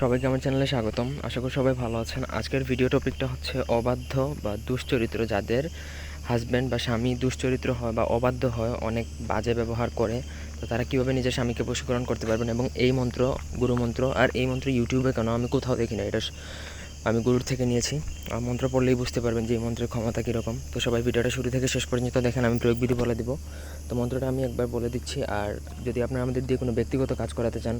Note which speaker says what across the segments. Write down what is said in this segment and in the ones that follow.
Speaker 1: সবাইকে আমার চ্যানেলে স্বাগতম। আশা করি সবাই ভালো আছেন। আজকের ভিডিও টপিকটা হচ্ছে অবাধ্য বা দুশ্চরিত্র যাদের হাজব্যান্ড বা স্বামী দুশ্চরিত্র হয় বা অবাধ্য হয়, অনেক বাজে ব্যবহার করে, তো তারা কীভাবে নিজের স্বামীকে বশীকরণ করতে পারবেন এবং এই মন্ত্র, গুরু মন্ত্র আর এই মন্ত্র ইউটিউবে কেন? আমি কোথাও দেখি না এটা আমি গুরুর থেকে নিয়েছি। আর মন্ত্র পড়লেই বুঝতে পারবেন যে এই মন্ত্রের ক্ষমতা কীরকম। তো সবাই ভিডিওটা শুরু থেকে শেষ পর্যন্ত দেখেন, আমি প্রয়োগবিধি বলে দিব। তো মন্ত্রটা আমি একবার বলে দিচ্ছি। আর যদি আপনারা আমাদের দিয়ে কোনো ব্যক্তিগত কাজ করাতে চান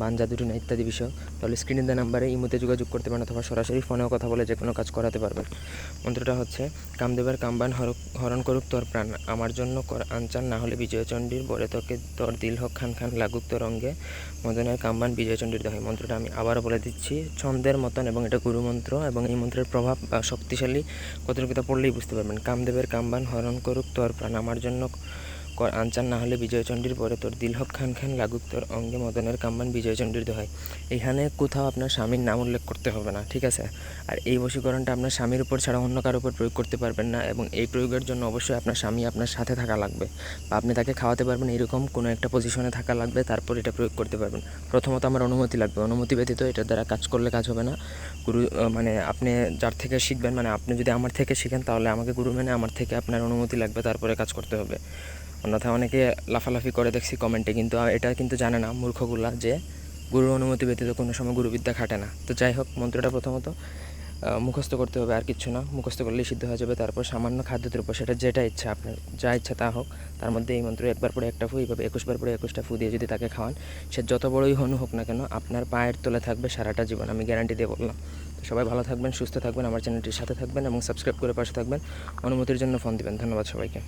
Speaker 1: বান জাদুটুনা ইত্যাদি বিষয়। তাহলে স্ক্রিনে দেওয়া নাম্বারে ইমোতে যোগাযোগ করতে পারেন অথবা সরাসরি ফোনেও কথা বলে যে কোনো কাজ করাতে পারবেন। মন্ত্রটা হচ্ছে, কামদেবের কামবান হরণ করুক তোর প্রাণ। আমার জন্য কর আনচান না হলে বিজয়চণ্ডীর বলে তোকে তোর দিল হোক খান খান লাগুক তোর অঙ্গে। মদনের কামবান বিজয়চণ্ডীর দহে মন্ত্রটা আমি আবারও বলে দিচ্ছি, ছন্দের মতন এবং এটা গুরুমন্ত্র এবং এই মন্ত্রের প্রভাব বা শক্তিশালী কতটুকুতা পড়লেই বুঝতে পারবেন। কামদেবের কামবান হরণ করুক তোর প্রাণ। আমার জন্য কর আনচান না হলে বিজয়চণ্ডীর পরে তোর দিল হক খান খান লাগুক তোর অঙ্গে মদনের কাম্বান বিজয়চণ্ডীর দোহাই এখানে কোথাও আপনার স্বামীর নাম উল্লেখ করতে হবে না, ঠিক আছে? আর এই বশীকরণটা আপনার স্বামীর উপর ছাড়া অন্য কারোর উপর প্রয়োগ করতে পারবেন না এবং এই প্রয়োগের জন্য অবশ্যই আপনার স্বামী আপনার সাথে থাকা লাগবে। বা আপনি তাকে খাওয়াতে পারবেন এরকম কোনো একটা পজিশনে থাকা লাগবে, তারপর এটা প্রয়োগ করতে পারবেন। প্রথমত আমার অনুমতি লাগবে। অনুমতি ব্যতীত এটার দ্বারা কাজ করলে কাজ হবে না। গুরু মানে আপনি যার থেকে শিখবেন মানে আপনি যদি আমার থেকে শিখেন, তাহলে আমাকে গুরু মেনে আমার থেকে আপনার অনুমতি লাগবে, তারপরে কাজ করতে হবে। অন্যথায় অনেকে লাফালাফি করে দেখছি কমেন্টে কিন্তু এটা কিন্তু জানে না মূর্খগুলা যে গুরুর অনুমতি ব্যতীত কোনো সময় গুরুবিদ্যা খাটে না। তো যাই হোক, মন্ত্রটা প্রথমত মুখস্থ করতে হবে আর কিচ্ছু না। মুখস্থ করলেই সিদ্ধ হয়ে যাবে, তারপর সামান্য উপর সেটা যেটা ইচ্ছা আপনার, যা ইচ্ছা তা হোক। তার মধ্যে এই মন্ত্র একবার পরে একটা ফু, এইভাবে একুশবার পরে একুশটা ফু দিয়ে যদি তাকে খাওয়ান, সে যত বড়ই হনু হোক না কেন, আপনার পায়ের তলে থাকবে সারাটা জীবন, আমি গ্যারান্টি দিয়ে বললাম। তো সবাই ভালো থাকবেন, সুস্থ থাকবেন, আমার চ্যানেলটির সাথে থাকবেন এবং সাবস্ক্রাইব করে পাশে থাকবেন। অনুমতির জন্য ফোন দিবেন। ধন্যবাদ সবাইকে।